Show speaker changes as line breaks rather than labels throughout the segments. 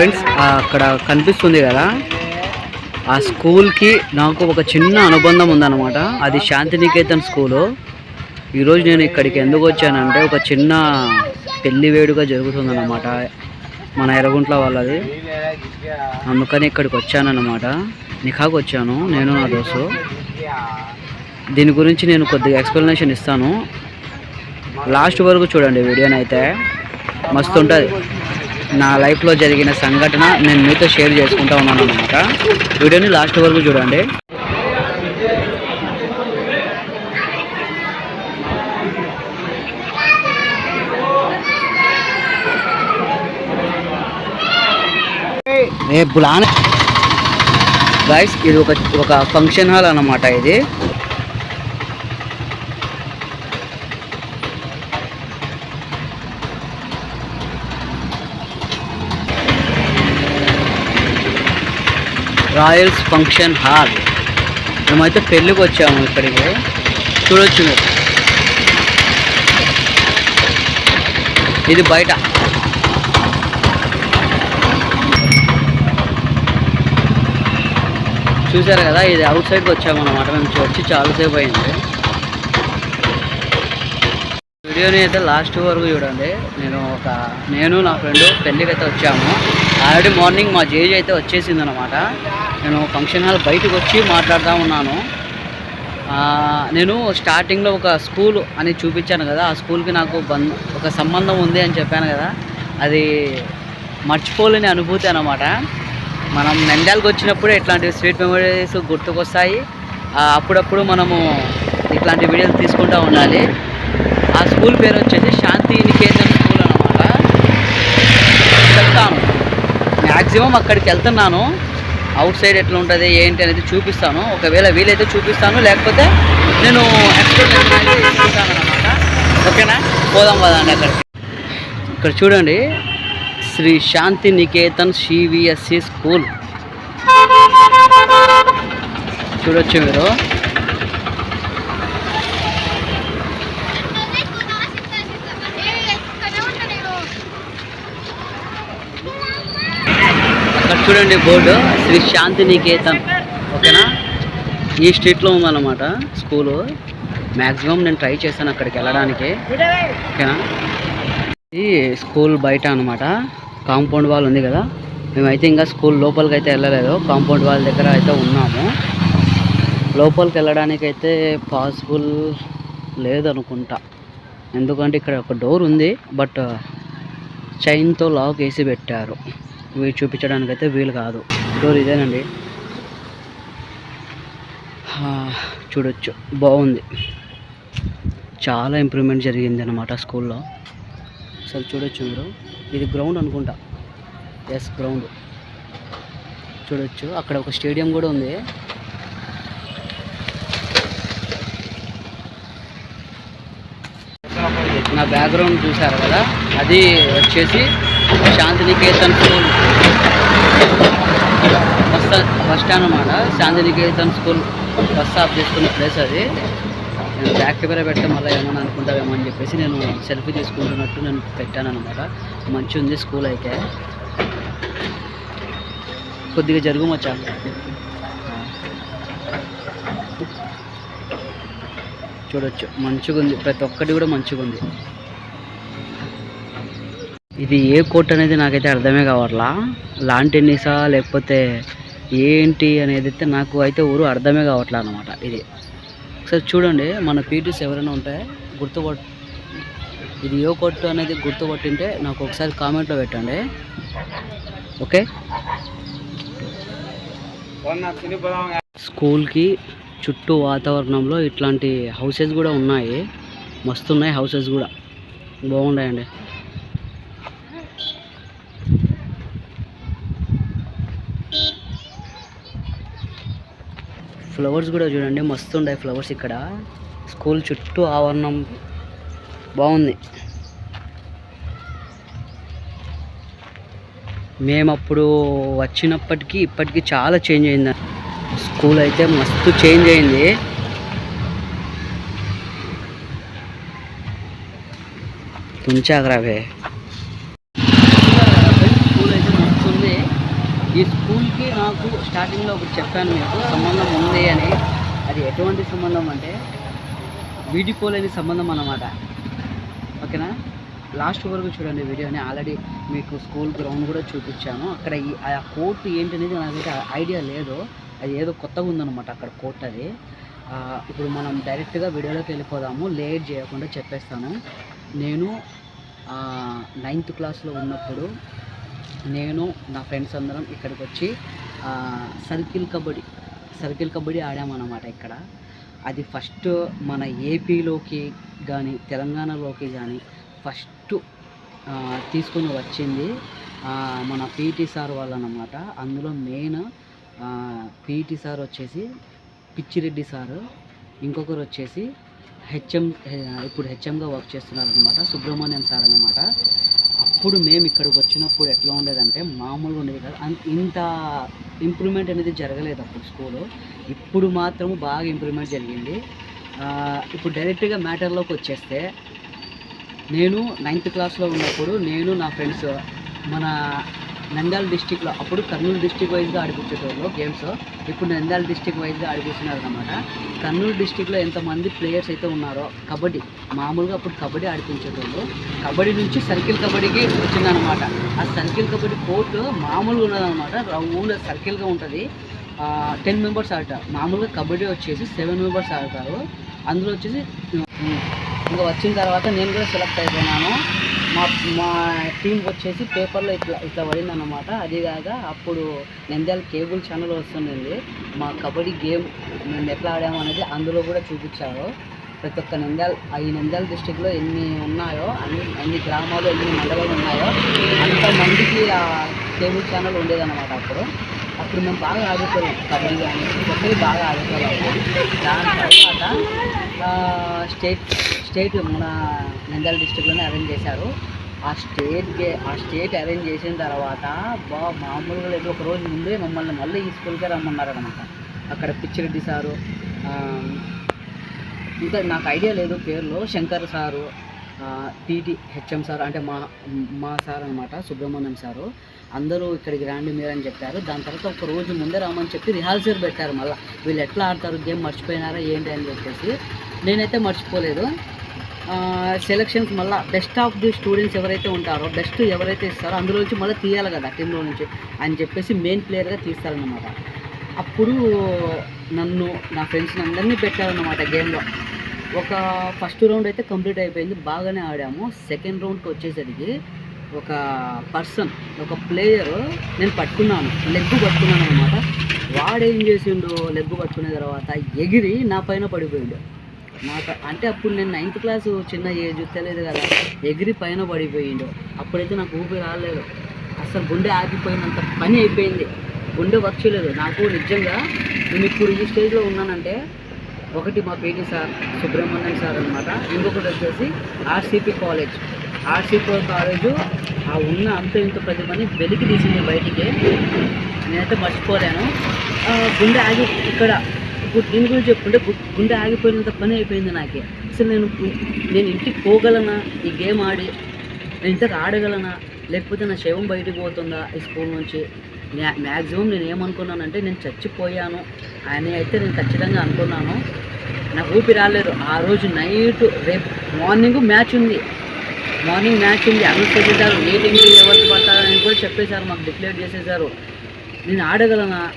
Friends అక్కడ కనిపిస్తుంది కదా? ఆ స్కూల్కి నాకు ఒక చిన్న అనుబంధం ఉందన్నమాట. అది శాంతినికేతన్ స్కూలు. ఈరోజు నేను ఇక్కడికి ఎందుకు వచ్చానంటే ఒక చిన్న పెళ్ళి వేడుక జరుగుతుందన్నమాట. మన ఎర్రగుంట్ల వాళ్ళది. అందుకని ఇక్కడికి వచ్చానన్నమాట. నిఖాకు వచ్చాను నేను నా దోస్తు. దీని గురించి నేను కొద్దిగా ఎక్స్ప్లెనేషన్ ఇస్తాను. లాస్ట్ వరకు చూడండి వీడియోని అయితే మస్తు ఉంటుంది. నా లైఫ్లో జరిగిన సంఘటన నేను మీతో షేర్ చేసుకుంటా ఉన్నాను అనమాట వీడియోని లాస్ట్ వరకు చూడండి. ఏ బులాన. బాయ్స్ ఇది ఒక ఒక ఫంక్షన్ హాల్ అన్నమాట ఇది. రాయల్స్ ఫంక్షన్ హాల్ మేమైతే పెళ్ళికి వచ్చాము ఇక్కడికి. చూడొచ్చు మీరు. ఇది బయట. చూసారు కదా ఇది అవుట్ సైడ్కి వచ్చామన్నమాట. మేము వచ్చి చాలాసేపు అయింది. వీడియోని అయితే లాస్ట్ వరకు చూడండి. నేను ఒక నేను నా ఫ్రెండ్ పెళ్ళికి అయితే వచ్చాము. ఆల్రెడీ మార్నింగ్ మా జేజ్ అయితే వచ్చేసింది అనమాట నేను ఫంక్షన్ హాల్ బయటకు వచ్చి మాట్లాడుతూ ఉన్నాను. నేను స్టార్టింగ్లో ఒక స్కూల్ అని చూపించాను కదా. ఆ స్కూల్కి నాకు ఒక సంబంధం ఉంది అని చెప్పాను కదా. అది మర్చిపోలేని అనుభూతి అనమాట మనం నంద్యాలకు వచ్చినప్పుడే ఇట్లాంటి స్వీట్ మెమరీస్ గుర్తుకొస్తాయి. అప్పుడప్పుడు మనము ఇట్లాంటి వీడియోలు తీసుకుంటూ ఉండాలి. ఆ స్కూల్ పేరు వచ్చేసి శాంతి నికేతన్ స్కూల్ అనమాట వెళ్తాను. మ్యాక్సిమం అక్కడికి వెళ్తున్నాను. అవుట్ సైడ్ ఎట్లా ఉంటుంది ఏంటి అనేది చూపిస్తాను. ఒకవేళ వీలైతే చూపిస్తాను. లేకపోతే నేను ఎక్స్ప్లెయిన్ అనమాట ఓకేనా? పోదాం కదండి అక్కడికి. ఇక్కడ చూడండి. శ్రీ శాంతి నికేతన్ సివిఎస్సి స్కూల్. చూడొచ్చు మీరు. అక్కడ చూడండి బోర్డు. శ్రీ శాంతి నికేతన్ ఓకేనా? ఈ స్ట్రీట్లో ఉందన్నమాట స్కూలు. మ్యాక్సిమం నేను ట్రై చేశాను అక్కడికి వెళ్ళడానికి. ఓకేనా? ఇది స్కూల్ బయట అనమాట కాంపౌండ్ వాల్ ఉంది కదా. మేమైతే ఇంకా స్కూల్ లోపలికి అయితే వెళ్ళలేదు. కాంపౌండ్ వాల్ దగ్గర అయితే ఉన్నాము. లోపలికి వెళ్ళడానికి అయితే పాసిబుల్ లేదనుకుంటా. ఎందుకంటే ఇక్కడ ఒక డోర్ ఉంది. బట్ చైన్తో లాక్ వేసి పెట్టారు. చూపించడానికి అయితే వీలు కాదు. డోర్ ఇదేనండి. చూడొచ్చు. బాగుంది. చాలా ఇంప్రూవ్మెంట్ జరిగింది అనమాట స్కూల్లో. అసలు చూడొచ్చు మీరు. ఇది గ్రౌండ్ అనుకుంటా. ఎస్ గ్రౌండ్ చూడొచ్చు. అక్కడ ఒక స్టేడియం కూడా ఉంది. నా బ్యాక్గ్రౌండ్ చూసారు కదా? అది వచ్చేసి Shantiniketan school. Bus bus stand అనమాట శాంతినికేతన్ స్కూల్ బస్ స్టాప్ చేసుకున్న ప్లేస్ అది. నేను బ్యాక్ కెమెరా పెడితే మళ్ళీ ఏమన్నా అనుకుంటావేమో అని చెప్పేసి నేను సెల్ఫీ తీసుకుంటున్నట్టు నేను పెట్టాను అనమాట మంచి ఉంది స్కూల్ అయితే. కొద్దిగా జరుగు మచ్చా. చూడొచ్చు. మంచిగా ఉంది ప్రతి ఒక్కటి కూడా మంచిగా ఉంది ఇది ఏ కోర్ట్ అనేది నాకైతే అర్థమే కావట్లా. లాన్ టెన్నిసా లేకపోతే ఏంటి అనేది అయితే నాకు అయితే ఊరు అర్థమే కావట్లా అనమాట ఇది. ఒకసారి చూడండి మన పీటీస్ ఎవరైనా ఉంటే గుర్తుపట్ ఇది ఏ కోర్టు అనేది గుర్తుపట్టింటే నాకు ఒకసారి కామెంట్లో పెట్టండి. ఓకే? స్కూల్కి చుట్టూ వాతావరణంలో ఇట్లాంటి హౌసెస్ కూడా ఉన్నాయి. మస్తు ఉన్నాయి హౌసెస్ కూడా. బాగున్నాయండి ఫ్లవర్స్ కూడా చూడండి మస్తు ఉన్నాయి ఫ్లవర్స్ ఇక్కడ. స్కూల్ చుట్టూ ఆవరణం బాగుంది. మేము అప్పుడు వచ్చినప్పటికీ ఇప్పటికీ చాలా చేంజ్ అయింది. స్కూల్ అయితే మస్తు చేంజ్ అయింది. తుంచాకరావే స్కూల్ అయితే మస్తు ఉంది ఈ స్టార్టింగ్లో ఒకటి చెప్పాను మీకు సంబంధం ఉంది అని. అది ఎటువంటి సంబంధం అంటే వీడిపోలేని సంబంధం అన్నమాట. ఓకేనా? లాస్ట్ వరకు చూడండి వీడియోని. ఆల్రెడీ మీకు స్కూల్ గ్రౌండ్ కూడా చూపించాను. అక్కడ ఈ ఆ కోర్టు ఏంటనేది నాకైతే ఐడియా లేదు. అది ఏదో కొత్తగా ఉందన్నమాట అక్కడ కోర్ట్ అది. ఇప్పుడు మనం డైరెక్ట్గా వీడియోలోకి వెళ్ళిపోదాము. లేట్ చేయకుండా చెప్పేస్తాను. నేను నైన్త్ క్లాస్లో ఉన్నప్పుడు నేను నా ఫ్రెండ్స్ అందరం ఇక్కడికి వచ్చి సర్కిల్ కబడ్డీ. సర్కిల్ కబడ్డీ ఆడామన్నమాట ఇక్కడ. అది ఫస్ట్ మన ఏపీలోకి కానీ తెలంగాణలోకి కానీ ఫస్ట్ తీసుకొని వచ్చింది మన పీటీ సార్ వాళ్ళనమాట అందులో మెయిన్ పీటీ సార్ వచ్చేసి పిచ్చిరెడ్డి సారు. ఇంకొకరు వచ్చేసి హెచ్ఎం ఇప్పుడు హెచ్ఎంగా వర్క్ చేస్తున్నారనమాట సుబ్రహ్మణ్యం సార్ అనమాట అప్పుడు మేము ఇక్కడికి వచ్చినప్పుడు ఎట్లా ఉండేదంటే మామూలుగా ఉండేది కాదు. ఇంత ఇంప్రూవ్మెంట్ అనేది జరగలేదు అప్పుడు స్కూల్ ఇప్పుడు మాత్రం బాగా ఇంప్రూవ్మెంట్ జరిగింది. ఇప్పుడు డైరెక్ట్గా మ్యాటర్లోకి వచ్చేస్తే నేను నైన్త్ క్లాస్లో ఉన్నప్పుడు నేను నా ఫ్రెండ్స్ మన నంద్యాల డిస్టిక్లో అప్పుడు కర్నూలు డిస్టిక్ వైజ్గా ఆడిపించేటోళ్ళు గేమ్స్ ఇప్పుడు నంద్యాల డిస్టిక్ వైజ్గా ఆడిపిస్తున్నారు అనమాట కర్నూలు డిస్టిక్లో ఎంతమంది ప్లేయర్స్ అయితే ఉన్నారో కబడ్డీ. మామూలుగా అప్పుడు కబడ్డీ ఆడిపించేటోళ్ళు కబడ్డీ నుంచి సర్కిల్ కబడ్డీకి వచ్చిందనమాట ఆ సర్కిల్ కబడ్డీ కోర్టు మామూలుగా ఉన్నదనమాట రౌండ్ సర్కిల్గా ఉంటుంది. టెన్ మెంబర్స్ ఆడతారు మామూలుగా కబడ్డీ వచ్చేసి సెవెన్ మెంబర్స్ ఆడతారు. అందులో వచ్చేసి ఇంకా వచ్చిన తర్వాత నేను కూడా సెలెక్ట్ అయిపోయినాను. మా మా టీంకి వచ్చేసి పేపర్లో ఇట్లా ఇట్లా పడిందనమాట అదిగాక అప్పుడు నంద్యాల కేబుల్ ఛానల్ వస్తుండింది మా కబడ్డీ గేమ్ మేము ఎట్లా ఆడాము అనేది అందులో కూడా చూపించారు. ప్రతి ఒక్క నంద్యాల ఈ నంద్యాల డిస్టిక్లో ఎన్ని ఉన్నాయో అన్ని ఎన్ని గ్రామాలు ఎన్ని మండలాలు ఉన్నాయో అంతమందికి ఆ కేబుల్ ఛానల్ ఉండేదన్నమాట అప్పుడు. అప్పుడు మేము బాగా ఆడుకోలేము కబడ్డీ కానీ ఒక్కరి బాగా ఆడుకోలేము దాని తర్వాత స్టేట్ స్టేట్ మన నంద్యాల డిస్టిక్లోనే అరేంజ్ చేశారు. ఆ స్టేట్కి ఆ స్టేట్ అరేంజ్ చేసిన తర్వాత బా మామూలుగా లేదు. ఒక రోజు ముందే మమ్మల్ని మళ్ళీ ఈ స్కూల్కే రమ్మన్నారు అనమాట అక్కడ పిచ్చిరెడ్డి సారు ఇంకా నాకు ఐడియా లేదు పేర్లు Shankar sir TT HM sir అంటే మా మా సార్ అనమాట సుబ్రహ్మణ్యం సారు. అందరూ ఇక్కడికి రండి మీరు అని చెప్పారు. దాని తర్వాత ఒక రోజు ముందే రామని చెప్పి రిహార్సల్ పెట్టారు మళ్ళీ. వీళ్ళు ఎట్లా ఆడతారు గేమ్ మర్చిపోయినారా ఏంటి అని చెప్పేసి. నేనైతే మర్చిపోలేదు. సెలక్షన్స్ మళ్ళీ బెస్ట్ ఆఫ్ ది స్టూడెంట్స్ ఎవరైతే ఉంటారో బెస్ట్ ఎవరైతే ఇస్తారో అందులో నుంచి మళ్ళీ తీయాలి కదా టీంలో నుంచి అని చెప్పేసి మెయిన్ ప్లేయర్గా తీస్తారనమాట అప్పుడు నన్ను నా ఫ్రెండ్స్ అందరినీ పెట్టారనమాట గేమ్లో. ఒక ఫస్ట్ రౌండ్ అయితే కంప్లీట్ అయిపోయింది బాగానే ఆడాము. సెకండ్ రౌండ్కి వచ్చేసరికి ఒక పర్సన్ ఒక ప్లేయర్ నేను పట్టుకున్నాను లెగ్ పట్టుకున్నాను అనమాట వాడేం చేసిండు? లెగ్ పట్టుకున్న తర్వాత ఎగిరి నా పైన పడిపోయిండు. నాకు అంటే అప్పుడు నేను నైన్త్ క్లాస్ చిన్న ఏజ్ తెలియదు కదా ఎగిరి పైన పడిపోయిండు. అప్పుడైతే నాకు ఊపిరి రాలేదు అసలు గుండె ఆగిపోయినంత పని అయిపోయింది. గుండె వర్క్ చేయలేదు. నాకు నిజంగా నేను ఇప్పుడు ఈ స్టేజ్లో ఉన్నానంటే ఒకటి మా పీటీ సార్ సుబ్రహ్మణ్యం సార్ అనమాట ఇంకొకటి వచ్చేసి ఆర్సీపీ కాలేజ్. ఆర్సీపీ కాలేజు ఆ ఉన్న అంత ఇంత ప్రతిభని వెలికి తీసింది బయటికి. నేనైతే మర్చిపోలేను. గుండె ఆగి ఇక్కడ ఇప్పుడు దీని గురించి చెప్పుకుంటే గుండె ఆగిపోయినంత పని అయిపోయింది నాకే. అసలు నేను నేను ఇంటికి పోగలనా? ఈ గేమ్ ఆడి నేను ఇంతకు ఆడగలనా? లేకపోతే నా శవం బయటకు పోతుందా ఈ స్కూల్ నుంచి? మ్యాక్సిమం నేను ఏమనుకున్నానంటే నేను చచ్చిపోయాను. అని అయితే నేను ఖచ్చితంగా అనుకున్నాను. నాకు ఊపి రాలేదు ఆ రోజు నైట్ రేపు మార్నింగ్ మ్యాచ్ ఉంది. మార్నింగ్ మ్యాచ్ ఉంది. అనుసరించారు చేసేసారు మీటింగ్కి ఎవరికి పడతారని కూడా చెప్పేశారు. మాకు డిక్లేర్ చేసేసారు నేను ఆడగలనా?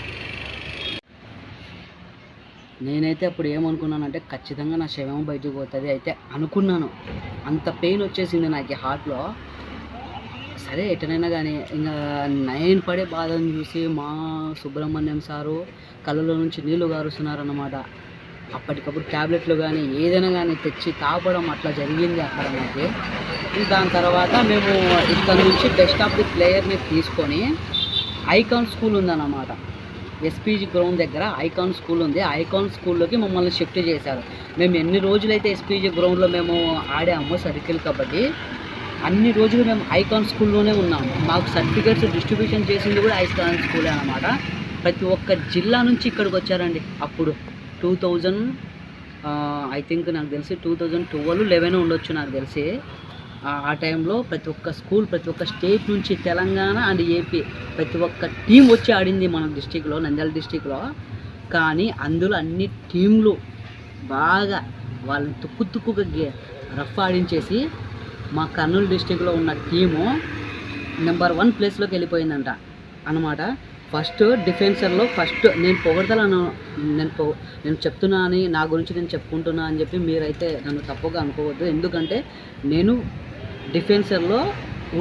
నేనైతే అప్పుడు ఏమనుకున్నానంటే ఖచ్చితంగా నా శవం బయటకు పోతుంది. అయితే అనుకున్నాను. అంత పెయిన్ వచ్చేసింది నాకు హార్ట్లో సరే ఎటనైనా కానీ ఇంకా నైన్ పడే బాధను చూసి మా సుబ్రహ్మణ్యం సారు కళ్ళలో నుంచి నీళ్ళు గారుస్తున్నారన్నమాట. అప్పటికప్పుడు ట్యాబ్లెట్లు కానీ ఏదైనా కానీ తెచ్చి తాగడం అట్లా జరిగింది అక్కడ మనకి దాని తర్వాత మేము ఇక్కడ నుంచి బెస్ట్ ఆఫ్ ది ప్లేయర్ని తీసుకొని ఐకాన్ స్కూల్ ఉందన్నమాట. ఎస్పీజీ గ్రౌండ్ దగ్గర ఐకాన్ స్కూల్ ఉంది. ఐకాన్ స్కూల్లోకి మమ్మల్ని షిఫ్ట్ చేశారు. మేము ఎన్ని రోజులైతే ఎస్పీజీ గ్రౌండ్లో మేము ఆడాము సర్కిల్ కబడ్డీ అన్ని రోజులు మేము ఐకాన్ స్కూల్లోనే ఉన్నాము. మాకు సర్టిఫికేట్స్ డిస్ట్రిబ్యూషన్ చేసింది కూడా ఐకాన్ స్కూలే అనమాట ప్రతి ఒక్క జిల్లా నుంచి ఇక్కడికి వచ్చారండి. అప్పుడు టూ థౌజండ్ ఐ థింక్ నాకు తెలిసి టూ థౌజండ్ ట్వెల్వ్ లెవెన్ ఉండొచ్చు నాకు తెలిసి. ఆ- టైంలో ప్రతి ఒక్క స్కూల్ ప్రతి ఒక్క స్టేట్ నుంచి తెలంగాణ అండ్ ఏపీ ప్రతి ఒక్క టీం వచ్చి ఆడింది మన డిస్టిక్లో నంద్యాల డిస్టిక్లో. కానీ అందులో అన్ని టీంలు బాగా వాళ్ళని తుక్కు తుక్కుగా గే- రఫ్ ఆడించేసి మా కర్నూలు డిస్టిక్లో ఉన్న టీము నెంబర్ వన్ ప్లేస్లోకి వెళ్ళిపోయిందంట అనమాట ఫస్ట్ డిఫెన్సర్లో ఫస్ట్ నేను పొగడతలను నేను పొ నేను చెప్తున్నా అని నా గురించి నేను చెప్పుకుంటున్నా అని చెప్పి మీరైతే నన్ను తప్పుగా అనుకోవద్దు. ఎందుకంటే నేను డిఫెన్సర్లో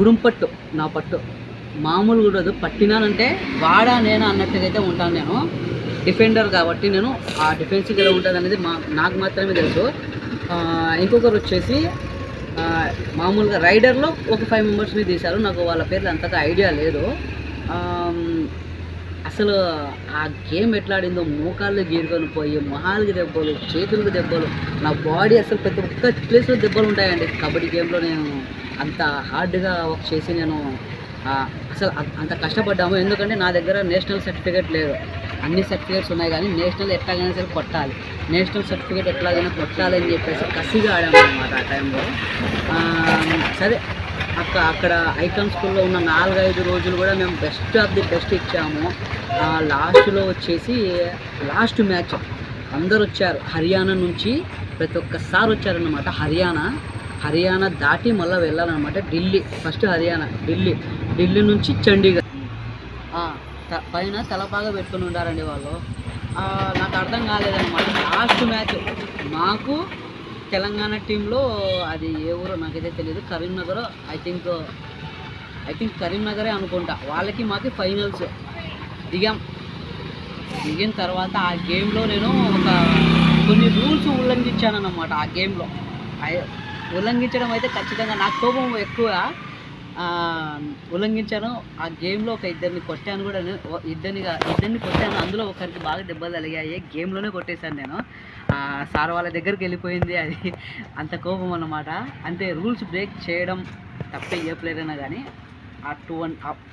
ఉడుంపట్టు నా పట్టు. మామూలు ఉండదు పట్టినానంటే వాడా నేను అన్నట్టుగా అయితే ఉంటాను నేను. డిఫెండర్ కాబట్టి నేను ఆ డిఫెన్స్కి ఎలా ఉంటుంది అనేది మా నాకు మాత్రమే తెలుసు. ఇంకొకరు వచ్చేసి మామూలుగా రైడర్లో ఒక ఫైవ్ మెంబర్స్ని తీశారు నాకు వాళ్ళ పేర్లు అంతగా ఐడియా లేదు. అసలు ఆ గేమ్ ఎట్లా ఆడిందో మోకాళ్ళు గీరుకొని పోయి మొహాలకి దెబ్బలు చేతులకు దెబ్బలు నా బాడీ అసలు ప్రతి ఒక్క ప్లేస్లో దెబ్బలు ఉంటాయండి. కబడ్డీ గేమ్లో నేను అంత హార్డ్గా వర్క్ చేసి నేను అసలు అంత కష్టపడ్డాము. ఎందుకంటే నా దగ్గర నేషనల్ సర్టిఫికేట్ లేదు. అన్ని సర్టిఫికేట్స్ ఉన్నాయి కానీ నేషనల్ ఎట్లాగైనా సరే కొట్టాలి. నేషనల్ సర్టిఫికేట్ ఎట్లాగైనా కొట్టాలి అని చెప్పేసి కసిగా ఆడాము అనమాట ఆ టైంలో సరే అక్కడ అక్కడ ఐకాన్ స్కూల్లో ఉన్న నాలుగైదు రోజులు కూడా మేము బెస్ట్ ఆఫ్ ది బెస్ట్ ఇచ్చాము. లాస్ట్లో వచ్చేసి లాస్ట్ మ్యాచ్ అందరు వచ్చారు. హర్యానా నుంచి ప్రతి ఒక్కసారి వచ్చారనమాట హర్యానా హర్యానా దాటి మళ్ళీ వెళ్ళాలన్నమాట. ఢిల్లీ ఫస్ట్ హర్యానా ఢిల్లీ. ఢిల్లీ నుంచి చండీగఢ్. త- పైన తలపాగా పెట్టుకుని ఉండారండి వాళ్ళు. నాకు అర్థం కాలేదన్నమాట. లాస్ట్ మ్యాచ్ మాకు తెలంగాణ టీంలో అది ఏ ఊరో నాకైతే తెలియదు Karimnagar I think I think కరీంనగరే అనుకుంటా. వాళ్ళకి మాకు ఫైనల్స్ దిగాం. దిగిన తర్వాత ఆ గేమ్లో నేను ఒక కొన్ని రూల్స్ ఉల్లంఘించాను అన్నమాట ఆ గేమ్లో. ఉల్లంఘించడం అయితే ఖచ్చితంగా నాకు కోపం ఎక్కువ. ఉల్లంఘించాను. ఆ గేమ్లో ఒక ఇద్దరిని కొట్టాను కూడా నేను. ఇద్దరిని కొట్టాను. అందులో ఒకరికి బాగా దెబ్బలు తగిలాయి. గేమ్లోనే కొట్టేశాను నేను. సార్ వాళ్ళ దగ్గరికి వెళ్ళిపోయింది. అది అంత కోపం అన్నమాట. అంటే రూల్స్ బ్రేక్ చేయడం తప్పే ఏ ప్లేయర్ అయినా కానీ ఆ టూ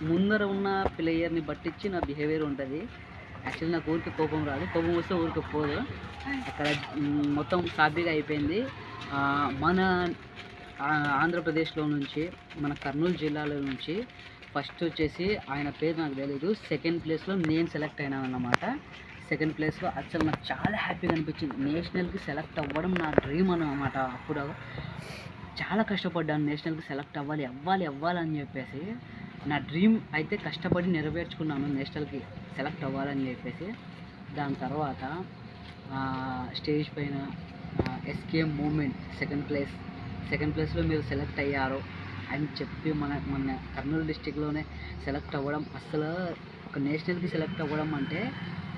ముందర ఉన్న ప్లేయర్ని బట్టించి నా బిహేవియర్ ఉంటుంది. యాక్చువల్లీ నాకు ఊరికి కోపం రాదు. కోపం వస్తే ఊరికి పోదు. అక్కడ మొత్తం సాఫీగా అయిపోయింది. మన ఆంధ్రప్రదేశ్లో నుంచి మన కర్నూలు జిల్లాలో నుంచి ఫస్ట్ వచ్చేసి ఆయన పేరు నాకు తెలియదు సెకండ్ ప్లేస్లో నేను సెలెక్ట్ అయినాను అన్నమాట. సెకండ్ ప్లేస్లో అసలు నాకు చాలా హ్యాపీగా అనిపించింది. నేషనల్కి సెలెక్ట్ అవ్వడం నా డ్రీమ్ అన్నమాట. అప్పుడు చాలా కష్టపడ్డాను. నేషనల్కి సెలెక్ట్ అవ్వాలి అవ్వాలి అవ్వాలి అని చెప్పేసి. నా డ్రీమ్ అయితే కష్టపడి నెరవేర్చుకున్నాను. నేషనల్కి సెలెక్ట్ అవ్వాలని చెప్పేసి. దాని తర్వాత స్టేజ్ పైన SKM moment second place second ప్లేస్లో మీరు సెలెక్ట్ అయ్యారు అని చెప్పి మన మన కర్నూలు డిస్టిక్లోనే సెలెక్ట్ అవ్వడం అసలు ఒక నేషనల్కి సెలెక్ట్ అవ్వడం అంటే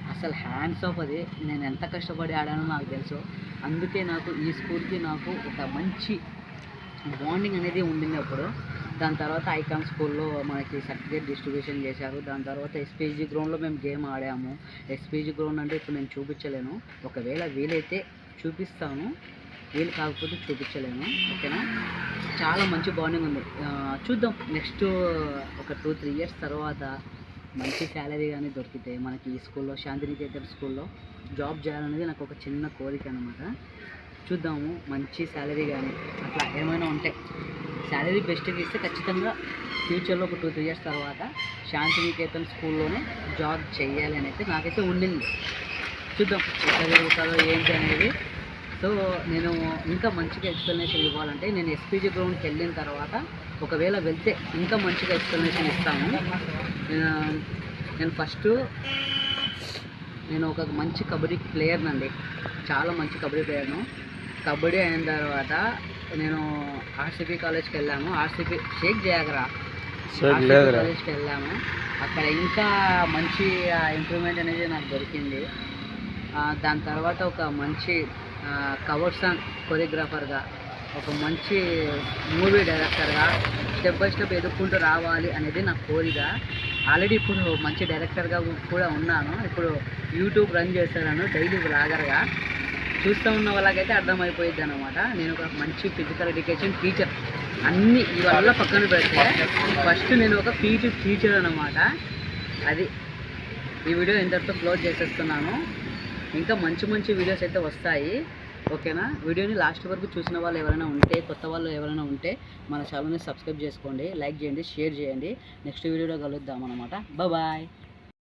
అసలు హ్యాండ్స్ ఆఫ్ అది. నేను ఎంత కష్టపడి ఆడానో నాకు తెలుసు. అందుకే నాకు ఈ స్కూల్కి నాకు ఒక మంచి బాండింగ్ అనేది ఉండింది అప్పుడు. దాని తర్వాత ఐకాన్ స్కూల్లో మనకి సర్టిఫికేట్ డిస్ట్రిబ్యూషన్ చేశారు. దాని తర్వాత ఎస్పీజీ గ్రౌండ్లో మేము గేమ్ ఆడాము. ఎస్పీజీ గ్రౌండ్ అంటే ఇప్పుడు నేను చూపించలేను. ఒకవేళ వీలైతే చూపిస్తాను. వీలు కాకపోతే చూపించలేము ఓకేనా? చాలా మంచి బాండింగ్ ఉంది. చూద్దాం. నెక్స్ట్ ఒక టూ త్రీ ఇయర్స్ తర్వాత మంచి శాలరీ కానీ దొరికితే మనకి ఈ స్కూల్లో శాంతినికేతన్ స్కూల్లో జాబ్ చేయాలనేది నాకు ఒక చిన్న కోరిక అనమాట చూద్దాము మంచి శాలరీ కానీ అట్లా ఏమైనా ఉంటాయి శాలరీ బెస్ట్గా ఇస్తే ఖచ్చితంగా ఫ్యూచర్లో ఒక టూ త్రీ ఇయర్స్ తర్వాత శాంతినికేతన్ స్కూల్లోనే జాబ్ చేయాలి అని అయితే నాకైతే ఉండింది. చూద్దాం ఎక్కడ జరుగుతుందో ఏంటి అనేది సో నేను ఇంకా మంచిగా ఎక్స్ప్లెనేషన్ ఇవ్వాలంటే నేను ఎస్పీజీ గ్రౌండ్కి వెళ్ళిన తర్వాత ఒకవేళ వెళ్తే ఇంకా మంచిగా ఎక్స్ప్లెనేషన్ ఇస్తాను. నేను- ఫస్ట్ నేను ఒక మంచి కబడ్డీ ప్లేయర్నండి చాలా మంచి కబడ్డీ ప్లేయర్ను కబడ్డీ అయిన తర్వాత నేను ఆర్సీపీ కాలేజ్కి వెళ్ళాము. ఆర్సీపీ షేక్ చేయగరా కాలేజ్కి వెళ్ళాము. అక్కడ ఇంకా మంచి ఇంప్రూవ్మెంట్ అనేది నాకు దొరికింది. దాని తర్వాత ఒక మంచి కవర్ సాంగ్ కొరియోగ్రాఫర్గా ఒక మంచి మూవీ డైరెక్టర్గా స్టెప్ బై స్టెప్ ఎదుర్కొంటూ రావాలి అనేది నా కోరిక. ఆల్రెడీ ఇప్పుడు మంచి డైరెక్టర్గా కూడా ఉన్నాను. ఇప్పుడు యూట్యూబ్ రన్ చేశాను డైలీ బ్లాగర్గా చూస్తూ ఉన్న వాళ్ళకైతే అర్థమైపోయింది అనమాట నేను ఒక మంచి ఫిజికల్ ఎడ్యుకేషన్ టీచర్ అన్ని ఇవల్ల పక్కన పెడితే ఫస్ట్ నేను ఒక పీటీ టీచర్ అనమాట అది ఈ వీడియో ఇంతటితో క్లోజ్ చేసేస్తున్నాను. ఇంకా మంచి మంచి వీడియోస్ అయితే వస్తాయి. ఓకేనా? వీడియోని లాస్ట్ వరకు చూసిన వాళ్ళు ఎవరైనా ఉంటే కొత్త వాళ్ళు ఎవరైనా ఉంటే మన ఛానల్ని సబ్స్క్రైబ్ చేసుకోండి లైక్ చేయండి షేర్ చేయండి. నెక్స్ట్ వీడియోలో కలుద్దాం అనమాట బాయ్